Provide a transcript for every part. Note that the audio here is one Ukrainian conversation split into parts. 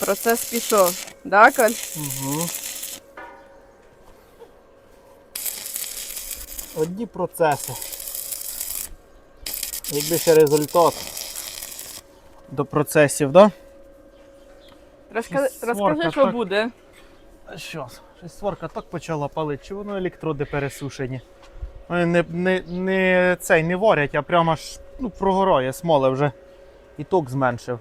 Процес пішов. Да, Коль? Угу. Одні процеси. Якби ще результат до процесів, да? Розкажи, Щось сварка, що так. буде. Що? Щось сварка так почала палити, чи воно електроди пересушені. Вони не, не, не, цей, не варять, а прямо аж ну, прогорає смола вже. І ток зменшив.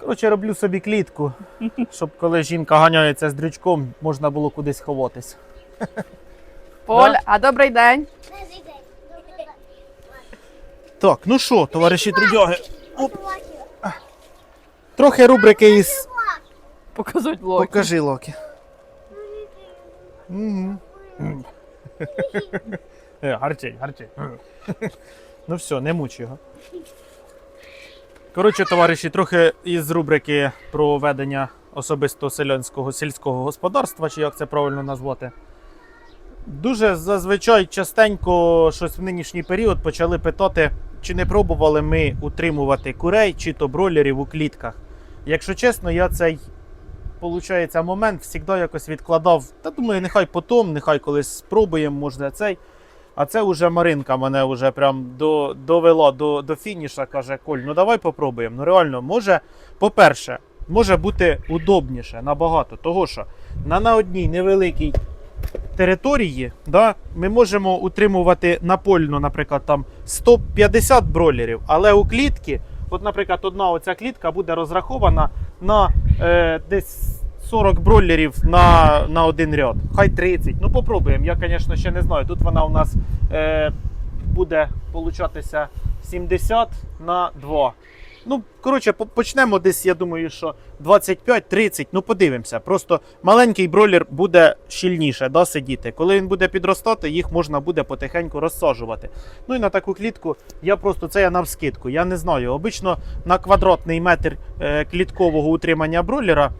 Коротше, роблю собі клітку, щоб коли жінка ганяється з дрючком, можна було кудись ховатись. Поль, Да. а добрий день. Так, ну що, товариші трудяги, трохи рубрики із Показують локі. Покажи Локі. Угу. Гарчить, гарчить. Ну все, не муч його. Коротше, товариші, трохи із рубрики про ведення особисто селянського сільського господарства, чи як це правильно назвати. Дуже зазвичай частенько щось в нинішній період почали питати, чи не пробували ми утримувати курей чи то бройлерів у клітках. Якщо чесно, я цей получається, момент завжди якось відкладав. Та думаю, нехай потом, нехай колись спробуємо, може цей. А це вже Маринка мене вже прям до, довела до, до фініша. Каже, Коль, ну давай попробуємо. Ну реально, може, по-перше, може бути удобніше набагато. Того що на, на одній невеликій території да, ми можемо утримувати напольно, наприклад, там 150 бройлерів, але у клітки, от, наприклад, одна оця клітка буде розрахована на е, десь 40 бройлерів на, на один ряд. Хай 30. Ну попробуємо. Я, звісно, ще не знаю. Тут вона у нас е, буде получатися 70 на 2. Ну, коротше, почнемо десь, я думаю, що 25-30, ну подивимося. Просто маленький бройлер буде щільніше да, сидіти. Коли він буде підростати, їх можна буде потихеньку розсаджувати. Ну і на таку клітку я просто це я навскидку. Я не знаю. Обично на квадратний метр е, кліткового утримання бройлера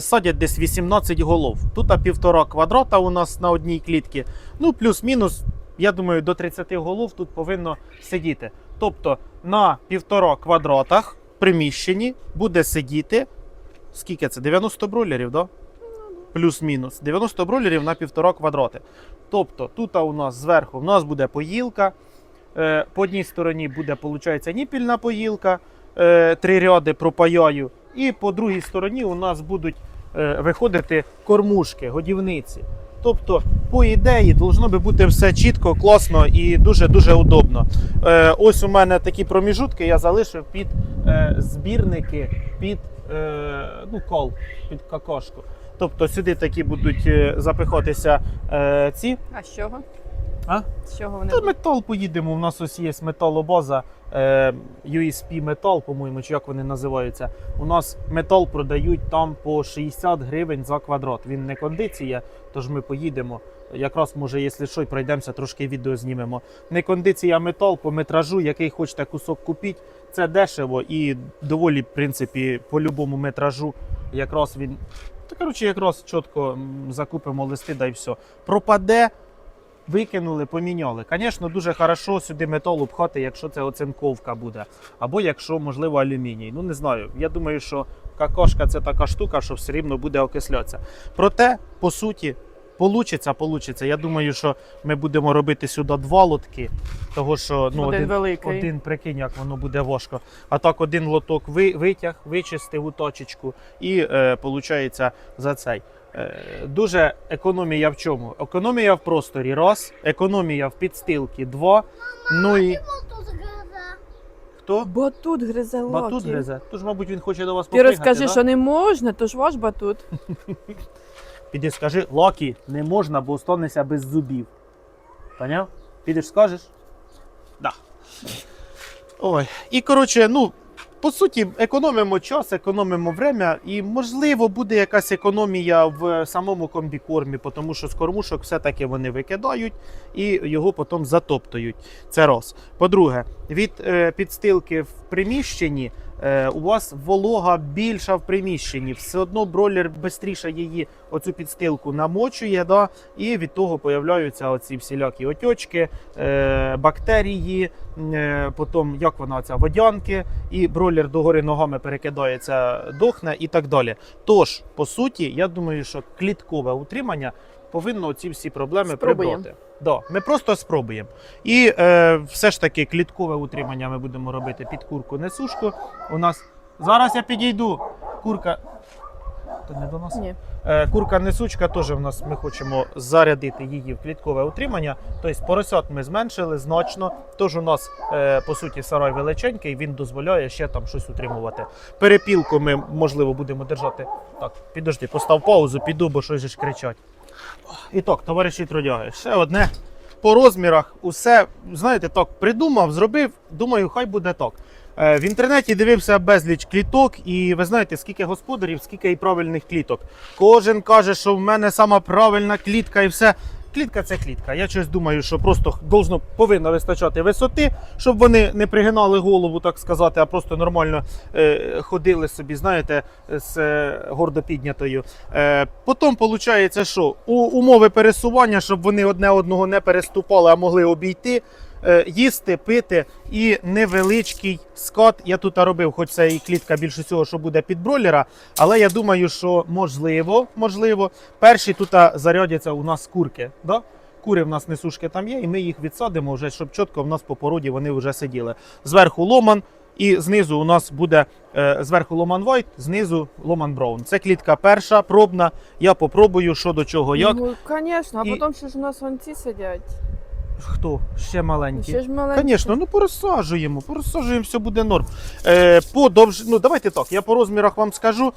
садять десь 18 голов. Тут півтора квадрата у нас на одній клітці. Ну, плюс-мінус, я думаю, до 30 голов тут повинно сидіти. Тобто на півтора квадратах приміщенні буде сидіти. Скільки це? 90 бройлерів, да? Плюс-мінус. 90 бройлерів на півтора квадрати. Тобто тут у нас зверху у нас буде поїлка. Е, По одній стороні буде, виходить, ніпільна поїлка, е, три ряди пропаяю. І по другій стороні у нас будуть е, виходити кормушки, годівниці. Тобто, по ідеї, должно би бути все чітко, класно і дуже-дуже удобно. Е, ось у мене такі проміжутки я залишив під е, збірники, під ну, кол, під какошку. Тобто сюди такі будуть запихатися ці. А з чого? А? З чого вони? Та метал поїдемо. У нас ось є металобаза е, USP метал, по-моєму, чи як вони називаються. У нас метал продають там по 60 гривень за квадрат. Він не кондиція, тож ми поїдемо. Якраз, може, якщо що, й пройдемося, трошки відео знімемо. Не кондиція метал по метражу, який хочете кусок купіть. Це дешево і доволі, в принципі, по любому метражу. Якраз він. Та коротше, якраз чітко закупимо листи, да й все. Пропаде, викинули, поміняли. Звісно, дуже хорошо сюди метал обхати, якщо це оцинковка буде. Або якщо, можливо, алюміній. Ну не знаю. Я думаю, що какошка це така штука, що все рівно буде окислятися. Проте, по суті, получиться, получиться. Я думаю, що ми будемо робити сюди два лотки, того що ну, один, один, один прикинь, як воно буде важко. А так один лоток ви, витяг, вичистив у точечку і е, виходить за цей. Е, Дуже економія в чому? Економія в просторі раз, економія в підстилці два. Ну і хто? Батут гризе локі. Батут гризе. Тож, мабуть, він хоче до вас Ти попригати, розкажи, да? що не можна, то ж ваш батут. Піди скажи, Локі, не можна, бо останешся без зубів. Поняв? Підеш скажеш? Да. Ой. І коротше, ну, по суті, економимо час, економимо время, і можливо буде якась економія в самому комбікормі, тому що з кормушок все-таки вони викидають і його потім затоптують. Це раз. По-друге, від е, підстилки в приміщенні у вас волога більша в приміщенні. Все одно бройлер швидше її оцю підстилку намочує, да, і від того появляються оці всілякі отечки, е, бактерії, е, потім як вона ця водянки, і бройлер догори ногами перекидається, дохне і так далі. Тож, по суті, я думаю, що кліткове утримання повинно ці всі проблеми Спробуємо. прибрати. Да, ми просто спробуємо. І е, все ж таки кліткове утримання ми будемо робити під курку несушку. У нас зараз я підійду. Курка. То не до нас? Ні. Е, Курка несучка теж в нас ми хочемо зарядити її в кліткове утримання. Тобто поросят ми зменшили значно. Тож у нас е, по суті сарай величенький, він дозволяє ще там щось утримувати. Перепілку ми можливо будемо держати. Так, підожди, постав паузу, піду, бо щось же ж кричать. І так, товариші трудяги, ще одне. По розмірах усе, знаєте, так, придумав, зробив. Думаю, хай буде так. Е, В інтернеті дивився безліч кліток, і ви знаєте, скільки господарів, скільки і правильних кліток. Кожен каже, що в мене сама правильна клітка і все. Клітка це клітка. Я щось думаю, що просто должно, повинно вистачати висоти, щоб вони не пригинали голову, так сказати, а просто нормально е, ходили собі, знаєте, з е, гордо піднятою. Е, потім виходить, що у умови пересування, щоб вони одне одного не переступали, а могли обійти. Е, Їсти, пити і невеличкий скот. Я тут робив, хоч це і клітка більше всього, що буде під бройлера. Але я думаю, що можливо, можливо, перші тут зарядяться у нас курки. Да? Кури в нас несушки там є, і ми їх відсадимо вже, щоб чітко в нас по породі вони вже сиділи. Зверху ломан, і знизу у нас буде е, зверху ломан White, знизу ломан Браун. Це клітка перша, пробна. Я попробую, що до чого, як. Ну, звісно, а І- потім ще ж у нас вон ці сидять. Хто? Ще маленькі. Ще ж маленькі. Звісно, ну порозсаджуємо, порозсаджуємо, все буде норм. Е, по довж... ну, давайте так, я по розмірах вам скажу.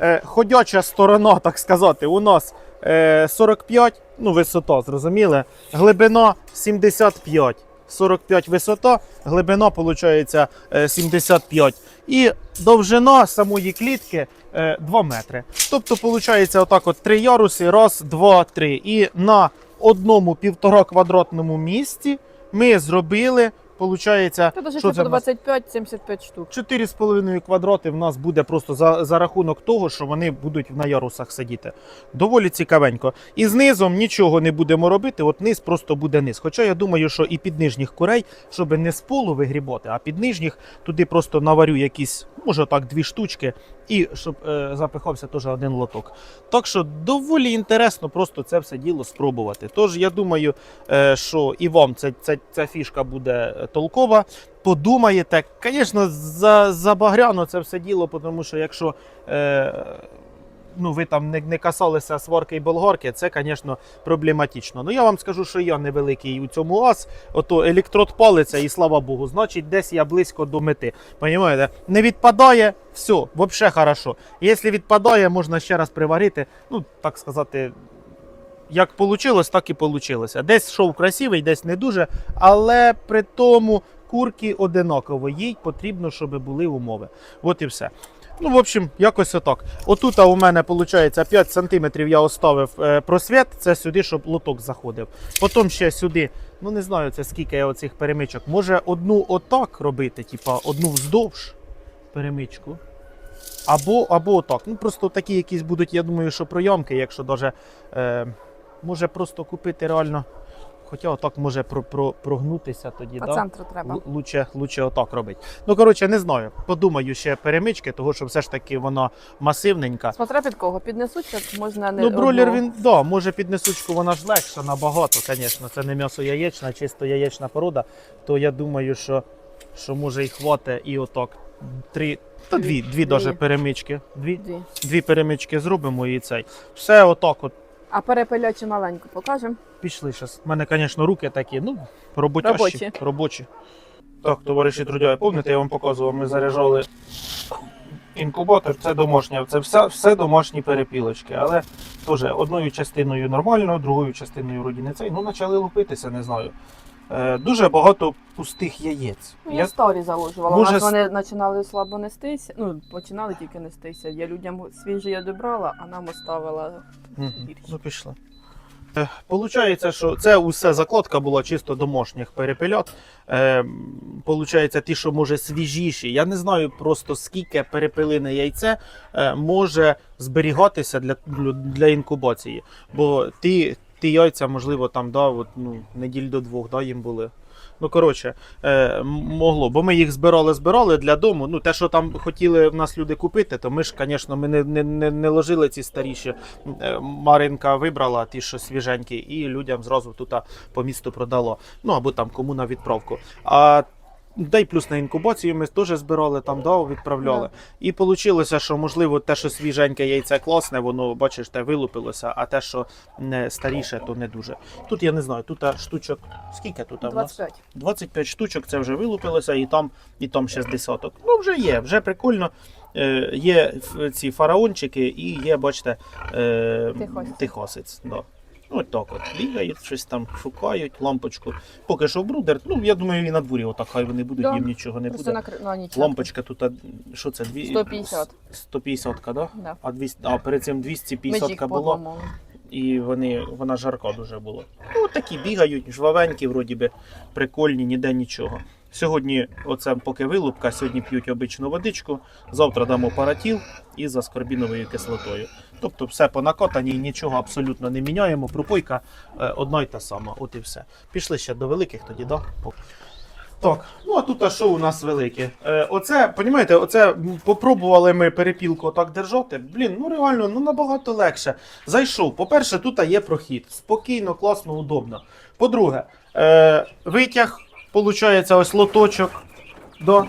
Е, ходяча сторона, так сказати, у нас е, 45, ну, висота, зрозуміли. Глибина 75. 45 висота, глибина, виходить, е, 75. І довжина самої клітки е, 2 метри. Тобто, виходить, отак от три яруси, раз, два, три. І на одному півтора квадратному місці ми зробили, виходить, Та що це по 25-75 штук. 4,5 квадрати в нас буде просто за, за рахунок того, що вони будуть на ярусах сидіти. Доволі цікавенько. І знизом нічого не будемо робити, от низ просто буде низ. Хоча я думаю, що і під нижніх курей, щоб не з полу вигрібати, а під нижніх туди просто наварю якісь, може так, дві штучки, і щоб е, запихався теж один лоток. Так що доволі інтересно просто це все діло спробувати. Тож я думаю, е, що і вам ця, ця, ця фішка буде е, толкова. Подумаєте, звісно, за, забагряно це все діло, тому що якщо е, ну, ви там не, не касалися сварки і болгарки, це, звісно, проблематично. Ну я вам скажу, що я невеликий у цьому ас, ото електрод палиться, і слава Богу, значить, десь я близько до мети. Понімаєте? Не відпадає, все, взагалі хорошо. Якщо відпадає, можна ще раз приварити, ну, так сказати. Як вийшло, так і вийшло. Десь шов красивий, десь не дуже, але при тому курки одинаково. Їй потрібно, щоб були умови. От і все. Ну, в общем, якось отак. Отут у мене виходить 5 см я оставив е, просвіт, це сюди, щоб лоток заходив. Потім ще сюди, ну не знаю, це скільки я оцих перемичок. Може одну отак робити, типа одну вздовж перемичку. Або, або отак. Ну просто такі якісь будуть, я думаю, що пройомки, якщо даже, е, може просто купити реально. Хоча отак може про, про, прогнутися тоді. По да? центру треба. Лучше, лучше отак робити. Ну, коротше, не знаю. Подумаю ще перемички, того що все ж таки вона масивненька. Смотря під кого. Піднесуть, можна не Ну, одну. він, да, може під несучку вона ж легша набагато, звісно. Це не м'ясо яєчна, чисто яєчна порода. То я думаю, що, що може і хватить і отак. Три, та дві, дві, Дві. даже перемички. Дві, Дві. дві перемички зробимо і цей. Все отак от. А перепилячу маленьку покажемо. Пішли зараз. У мене, звісно, руки такі, ну, роботящі. Робочі. робочі. Так, товариші трудяги, пам'ятаєте, я вам показував, ми заряджали інкубатор, це домашня, це все, все домашні перепілочки. Але теж одною частиною нормально, другою частиною вроді не цей. Ну, почали лупитися, не знаю. Е, дуже багато пустих яєць. Ну, я, Я, старі заложувала. Може, У нас вони починали слабо нестися. Ну, починали тільки нестися. Я людям свіжі одібрала, а нам оставила гірші. Ну, пішли. Е, Получається, що це усе закладка була чисто домашніх перепельот. Е, получається, ті, що може свіжіші. Я не знаю просто скільки перепелине яйце е, може зберігатися для, для інкубації. Бо ті, ті яйця, можливо, там да, от, ну, неділь до двох да, їм були. Ну, коротше, е, могло, бо ми їх збирали, збирали для дому. Ну, те, що там хотіли в нас люди купити, то ми ж, звісно, ми не, не, не, не ложили ці старіші. Е, Маринка вибрала ті, що свіженькі, і людям зразу тут по місту продало. Ну або там кому на відправку. А Дай плюс на інкубацію ми теж збирали, там дав, відправляли. І вийшло, що можливо те, що свіженьке яйце класне, воно, бачиш, те вилупилося, а те, що не старіше, то не дуже. Тут я не знаю, тут штучок. Скільки тут в нас? 25. 25 штучок, це вже вилупилося, і там, і там ще з десяток. Ну, вже є, вже прикольно. Е, є ці фараончики і є, бачите, е, тихосиць. Да. Ось так от. Бігають, щось там шукають, лампочку. Поки що брудер, ну я думаю, і на дворі отак хай вони будуть, Да. їм нічого не Просто буде. на, кри- на ніч. Лампочка тут, а, що це? Дві... 150. 150, да? Да. А, 200, а перед цим Ми 250 їх була, подламали. і вони, вона жарка дуже була. Ну, такі бігають, жвавенькі, вроді би, прикольні, ніде нічого. Сьогодні, оце поки вилупка, сьогодні п'ють обичну водичку, завтра дамо паратіл і за скорбіновою кислотою. Тобто все по накатанні, нічого абсолютно не міняємо. Пропойка е, одна й та сама, от і все. Пішли ще до великих тоді, да? Так, ну а тут а що у нас велике? Е, оце, понімаєте, оце попробували ми перепілку так держати. Блін, ну реально, ну набагато легше. Зайшов. По-перше, тут є прохід. Спокійно, класно, удобно. По-друге, е, витяг, виходить, ось лоточок. Да.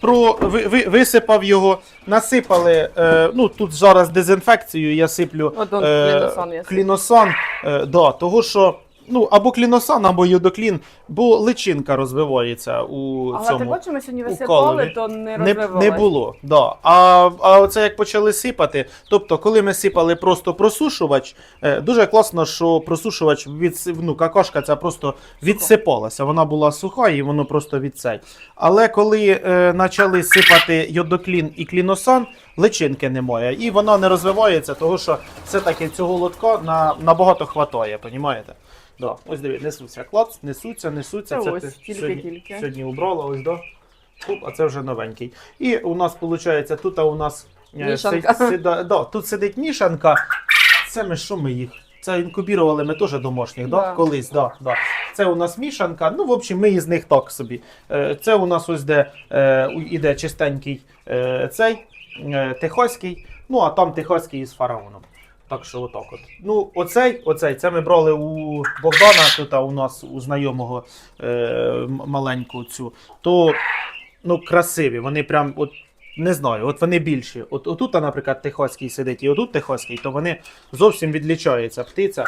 Про, ви, ви, висипав його, насипали. Е, ну тут зараз дезінфекцію я сиплю е, кліносан. Е, да, того що. Ну, або кліносан, або йодоклін, бо личинка розвивається у Але цьому. ти бачиш, ми сьогодні висипали, колові. то не Не, розвивалось. не було. Да. А, а оце як почали сипати, тобто, коли ми сипали просто просушувач, е, дуже класно, що просушувач від ну, какашка ця просто відсипалася. Вона була суха і воно просто відсей. Але коли е, почали сипати йодоклін і кліносан, личинки немає. І вона не розвивається, тому що все-таки цього лотка на, набагато хватає, понімаєте? Да. Ось дивіться, несуться. Клац, несуться, несуться. Це ось, ти тільки-тільки. сьогодні, сьогодні убрала, ось да. Хоп, а це вже новенький. І у нас виходить, тут у нас е, Мішанка. си- сида- да, тут сидить мішанка. Це ми що ми їх? Це інкубірували ми теж домашніх, да? Да. колись. Да, да. Це у нас мішанка. Ну, в общем, ми із них так собі. Е, Це у нас ось де е, іде чистенький цей е, Техаський, ну а там Техаський із фараоном. Так що отак от. Ну, оцей, оцей, це ми брали у Богдана, тут у нас у знайомого е, маленьку цю. То ну, красиві. Вони прям, от, не знаю, от вони більші. От отут, наприклад, Техаський сидить, і отут Техаський, то вони зовсім відлічаються. Птиця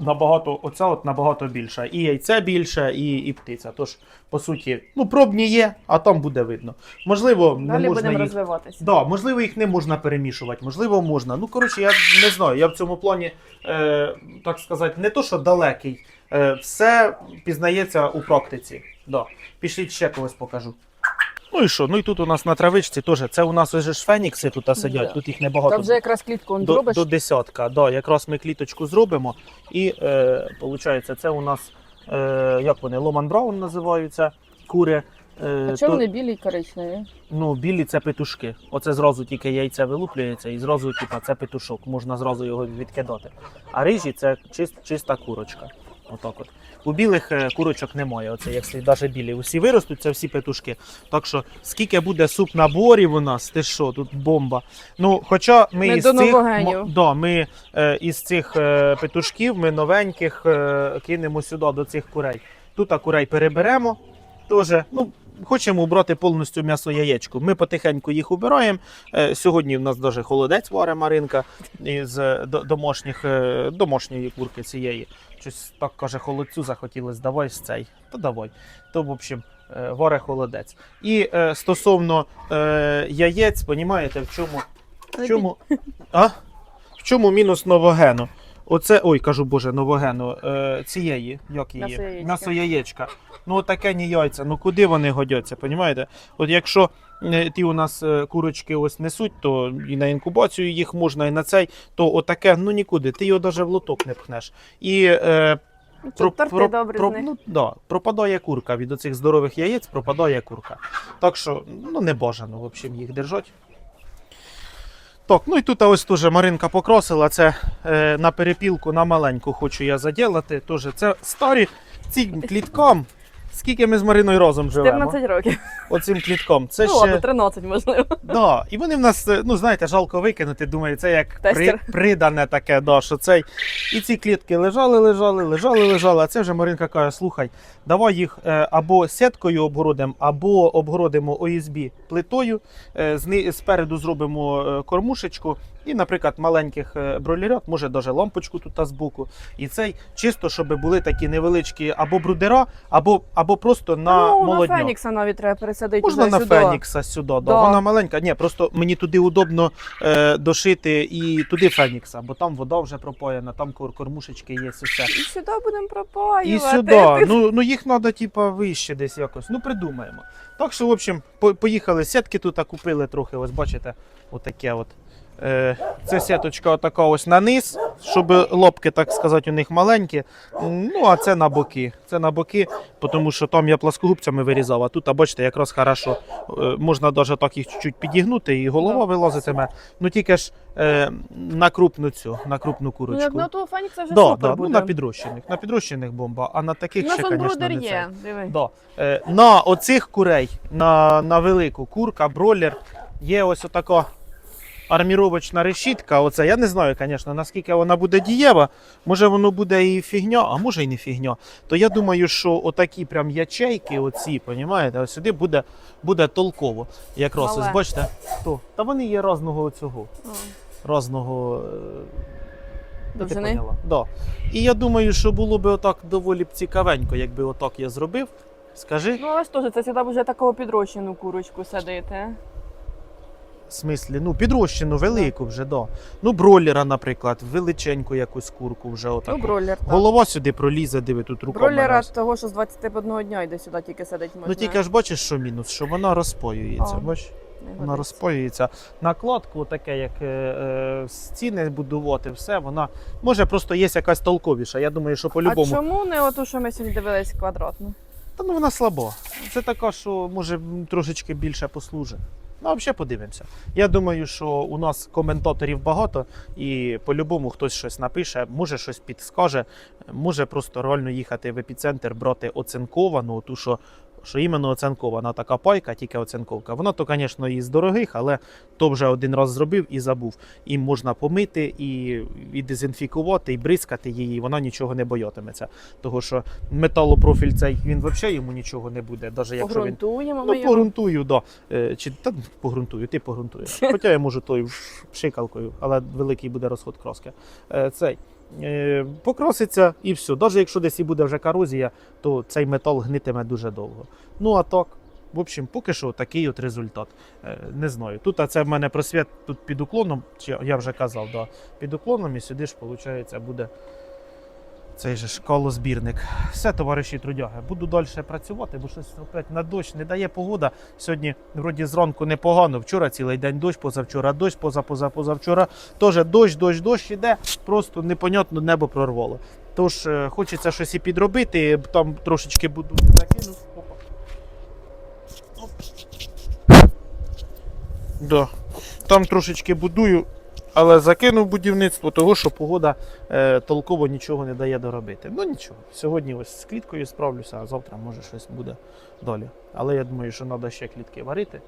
набагато, оця от набагато більша. І яйце більше, і, і птиця. Тож, по суті, ну, пробні є, а там буде видно. Можливо, не Далі можна їх. розвиватися. Да, можливо, їх не можна перемішувати, можливо, можна. Ну, коротше, я не знаю. Я в цьому плані, е, так сказати, не то, що далекий. Е, все пізнається у практиці. Да. Пішліть ще когось покажу. Ну і що? Ну і тут у нас на травичці теж. Це у нас ось же ж фенікси тут сидять, Да. тут їх Та небагато. вже якраз клітку он До, зробиш. до десятка. Да, якраз ми кліточку зробимо. І е, виходить, це у нас, е, як вони, Ломан Браун називаються, кури. Е, А чому то- вони білі і коричневі? Ну, білі це петушки. Оце зразу тільки яйце вилуплюється і зразу, типа, це петушок, можна зразу його відкидати. А рижі це чист, чиста курочка. Отак от. У білих е, курочок немає. Оце, якщо навіть білі. Усі виростуть, це всі петушки. Так що, скільки буде суп наборів у нас, ти що, тут бомба. Ну, хоча ми Ми із до цих, м, да, ми е, із цих е, петушків, ми новеньких е, кинемо сюди до цих курей. Тут а курей переберемо. Теж, ну, хочемо убрати повністю м'ясо яєчку. Ми потихеньку їх убираємо. Е, сьогодні в нас навіть холодець варе Маринка із е, домашніх, е, домашньої курки цієї. Щось так каже, холодцю захотілося, давай з цей. То давай. То, в общем, варе холодець. І е, стосовно е, яєць, понімаєте, в чому, в чому, а? в чому мінус новогену? Оце, ой, кажу, боже, новогену, е, цієї, як її? М'ясо-яєчка. Ну, таке ні яйця, ну куди вони годяться, понімаєте? От якщо е, ті у нас е, курочки ось несуть, то і на інкубацію їх можна, і на цей, то отаке, ну нікуди, ти його навіть в лоток не пхнеш. І е, Ну, Про, добрі про, ну, да, пропадає курка. Від оцих здорових яєць пропадає курка. Так що, ну не бажано, в общем, їх держать. Так, ну і тут ось теж Маринка покросила. Це е, на перепілку на маленьку хочу я заділати. Тоже це старі. цим кліткам, скільки ми з Мариною разом живемо. 14 років. Оцим клітком. Це ну ще. ладно, 13 можливо. Да, і вони в нас, е, ну знаєте, жалко викинути. Думаю, це як при, придане таке, да, що цей. І ці клітки лежали, лежали, лежали, лежали. А це вже Маринка каже: слухай, давай їх е, або сіткою обгородимо, або обгородимо ОСБ плитою. Е, зни- спереду зробимо кормушечку. І, наприклад, маленьких е, бройлерят, може навіть лампочку тут та збоку. І цей чисто, щоб були такі невеличкі або брудера, або, або просто на ну, молодньок. на Фенікса навіть треба пересадити. Можна на сюди. Фенікса сюди, да. Да. вона маленька. Ні, просто мені туди удобно е, дошити і туди Фенікса, бо там вода вже пропоєна, там кормушечки є і все. І сюди будемо пропаювати. І сюди. Ну, ну їх треба, типа, вище десь якось. Ну, придумаємо. Так що, в общем, поїхали сітки тут, купили трохи, ось бачите, отаке от. Е, Це сіточка отака ось на низ, щоб лобки, так сказати, у них маленькі. Ну, а це на боки. Це на боки, тому що там я пласкогубцями вирізав, а тут, а бачите, якраз хорошо. Е, Можна навіть так їх чуть-чуть підігнути, і голова вилазитиме. Ну тільки ж е, на крупну цю, на крупну Ну, курочку. як на того Фенікса вже Да, супер да, буде. ну, на підрощених. На підрощених бомба, а на таких ще, звісно, не це. є, диви. Да. Е, на оцих курей, на, на велику курка, бролер, є ось отака арміровочна решітка. Оце я не знаю, звісно, наскільки вона буде дієва. Може воно буде і фігня, а може і не фігня. То я думаю, що отакі прям ячейки, оці, понімаєте, ось сюди буде, буде толково. Якраз ось бачите, то. Та вони є різного цього, різного. е, Довжини? Да. І я думаю, що було би отак доволі б цікавенько, якби отак я зробив. Скажи, Ну, але ж теж, це сюди вже такого підрощену курочку садити. В смислі, ну, підрощену велику вже, да. Ну, бройлера, наприклад, величеньку якусь курку вже отаку. Ну, бройлер. так. Голова сюди пролізе, диви, тут руками. Бройлера раз. того, що з 21 дня йде сюди, тільки сидить можна. Ну тільки ж бачиш, що мінус, що вона розпоюється. А. Вона розпоюється. Накладку, таке, як е, е, стіни будувати, все, вона може просто є якась толковіша. Я думаю, що по-любому. чому не оту, що ми сьогодні дивились квадратну? Та ну вона слаба. Це така, що може трошечки більше послужить. Ну, взагалі подивимося. Я думаю, що у нас коментаторів багато, і по-любому хтось щось напише, може щось підскаже, може просто реально їхати в епіцентр, брати оцинковану, ту, що, що іменно оцинкована така пайка, тільки оцинковка. Вона то, звісно, із дорогих, але то вже один раз зробив і забув. І можна помити, і, і дезінфікувати, і бризкати її, і вона нічого не боятиметься. Того що металопрофіль цей він взагалі йому нічого не буде, навіть якщо він. Ми Ну, погрунтую, да. Е, Чи та погрунтую, ти погрунтуєш. Хоча я можу той пшикалкою, але великий буде розход краски. Е, Цей. Е, Покраситься і все. Навіть якщо десь і буде вже корозія, то цей метал гнитиме дуже довго. Ну а так, в общем, поки що такий от результат. Е, Не знаю. Тут а це в мене просвіт тут під уклоном, я вже казав, да, під уклоном, і сюди ж, виходить, буде цей же ж колозбірник. Все, товариші трудяги, буду далі працювати, бо щось опять на дощ не дає погода. Сьогодні вроді зранку непогано. Вчора цілий день дощ, позавчора дощ, поза, поза, позавчора. Теж дощ, дощ, дощ іде, просто непонятно небо прорвало. Тож е, хочеться щось і підробити, там трошечки буду закинув. Опа. Оп. Да. Там трошечки будую, але закинув будівництво, того що погода е, толково нічого не дає доробити. Ну нічого. Сьогодні ось з кліткою справлюся, а завтра може щось буде далі. Але я думаю, що треба ще клітки варити.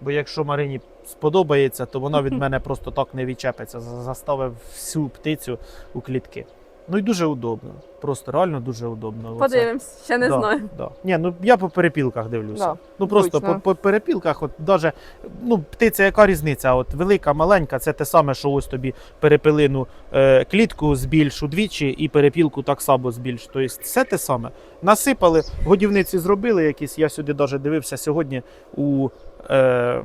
Бо якщо Марині сподобається, то вона від мене просто так не відчепиться. Заставив всю птицю у клітки. Ну і дуже удобно. Просто реально дуже удобно. Подивимось, ще не Да, знаю. Да. Ні, ну я по перепілках дивлюся. Да, ну просто по, по перепілках, от даже, ну, птиця, яка різниця? От велика, маленька, це те саме, що ось тобі перепилину е, клітку збільш удвічі і перепілку так само збільш. Тобто все те саме. Насипали, годівниці зробили якісь. Я сюди навіть дивився сьогодні у е,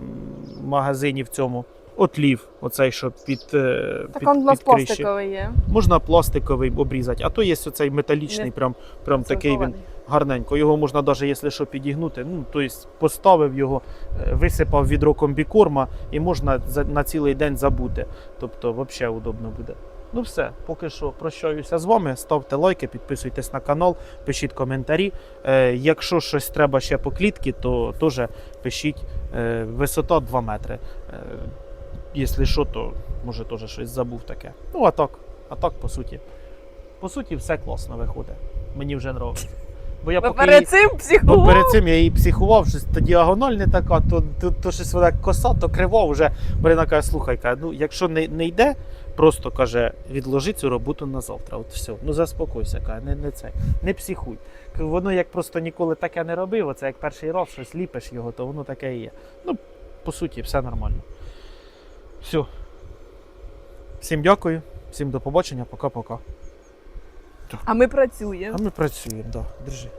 магазині в цьому. Отлів, оцей, що під, е, Так під, он під криші. пластиковий є. Можна пластиковий обрізати, а то є оцей металічний, Не- прям, прям такий він гарненько. Його можна навіть, якщо що, підігнути. Ну, тобто поставив його, е, висипав відро комбікорма і можна за- на цілий день забути. Тобто, взагалі удобно буде. Ну все, поки що прощаюся з вами. Ставте лайки, підписуйтесь на канал, пишіть коментарі. Е, якщо щось треба ще по клітки, то теж пишіть. Е, висота 2 метри. Е, якщо що, то може теж щось забув таке. Ну а так, а так, по суті. По суті, все класно виходить. Мені вже подобається. Бо я Бо поки перед цим психував. перед цим я її психував, щось то діагональ не така, то, то, то щось вона коса, то криво вже. Марина каже, слухай, каже, ну якщо не, не йде, просто каже, відложи цю роботу на завтра. От все. Ну заспокойся, каже, не, не це, не психуй. Воно як просто ніколи таке не робив, оце як перший раз щось ліпиш його, то воно таке і є. Ну, по суті, все нормально. Все. Всім дякую, всім до побачення, пока-пока. А ми працюємо. А ми працюємо, да. Держи.